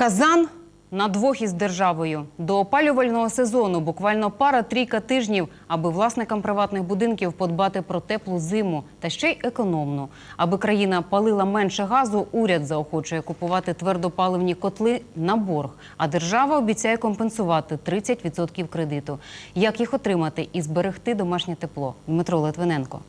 Казан на двох із державою. До опалювального сезону буквально пара-трійка тижнів, аби власникам приватних будинків подбати про теплу зиму та ще й економну. Аби країна палила менше газу, уряд заохочує купувати твердопаливні котли на борг, а держава обіцяє компенсувати 30% кредиту. Як їх отримати і зберегти домашнє тепло? Дмитро Литвиненко.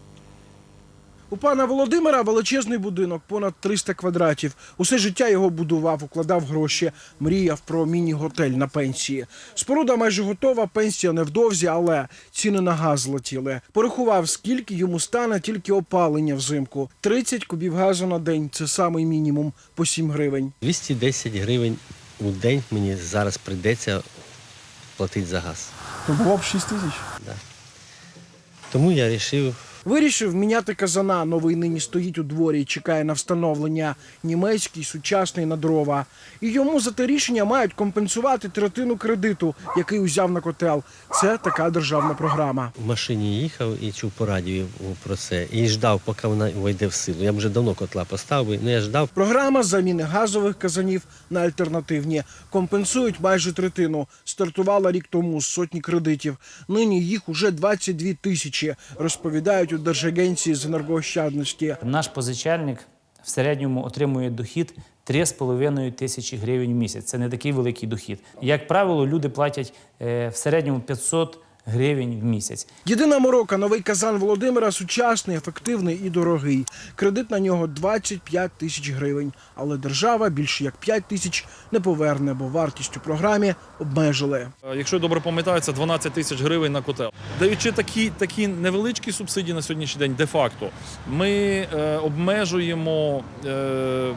У пана Володимира величезний будинок, понад 300 квадратів. Усе життя його будував, укладав гроші, мріяв про міні-готель на пенсії. Споруда майже готова, пенсія невдовзі, але ціни на газ злетіли. Порахував, скільки йому стане тільки опалення взимку. 30 кубів газу на день це самий мінімум по 7 гривень. 210 гривень у день мені зараз прийдеться платити за газ. То було б 6 тисяч. Тому я вирішив Вирішив міняти казана. Новий нині стоїть у дворі і чекає на встановлення. Німецький, сучасний на дрова. І йому за те рішення мають компенсувати третину кредиту, який узяв на котел. Це така державна програма. в машині їхав і чув по радіо про це. І ждав, поки вона вийде в силу. Я вже давно котла поставив, але я ждав. Програма заміни газових казанів на альтернативні компенсують майже третину. Стартувала рік тому з сотні кредитів. Нині їх уже 22 тисячі. Розповідають у Держагенції з енергоощадності. Наш позичальник в середньому отримує дохід 3,5 тисячі гривень в місяць. Це не такий великий дохід. Як правило, люди платять е, в середньому 500 гривень в місяць. Єдина морока новий казан Володимира сучасний, ефективний і дорогий. Кредит на нього 25 тисяч гривень. Але держава більше як 5 тисяч не поверне, бо вартість у програмі обмежили. Е, Якщо я добре пам'ятаю, це 12 тисяч гривень на котел. Даючи такі, такі невеличкі субсидії на сьогоднішній день, де-факто, ми е, обмежуємо е,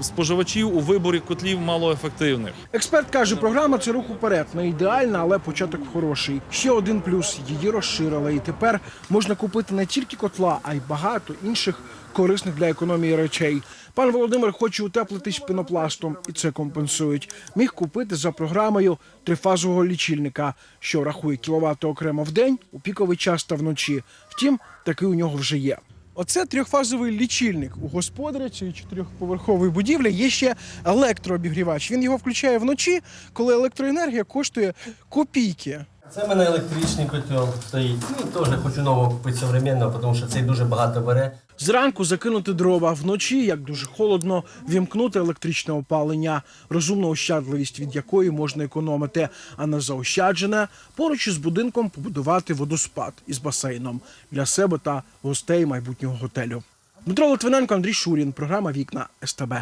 споживачів у виборі котлів малоефективних. Експерт каже, програма це рух уперед. Не ідеальна, але початок хороший. Ще один плюс її розширили. І тепер можна купити не тільки котла, а й багато інших корисних для економії речей. Пан Володимир хоче утеплитись пінопластом, і це компенсують. Міг купити за програмою трифазового лічильника, що рахує кіловати окремо в день, у піковий час та вночі. Втім, такий у нього вже є. Оце трьохфазовий лічильник. У господаря цієї чотирьохповерхової будівлі є ще електрообігрівач. Він його включає вночі, коли електроенергія коштує копійки. Це в мене електричний котел стоїть. Ну, теж хочу нового купити современного, тому що цей дуже багато бере. Зранку закинути дрова вночі, як дуже холодно, вімкнути електричне опалення, розумна ощадливість, від якої можна економити, а на заощаджене поруч із будинком побудувати водоспад із басейном для себе та гостей майбутнього готелю. Дмитро Литвиненко, Андрій Шурін, програма Вікна СТБ.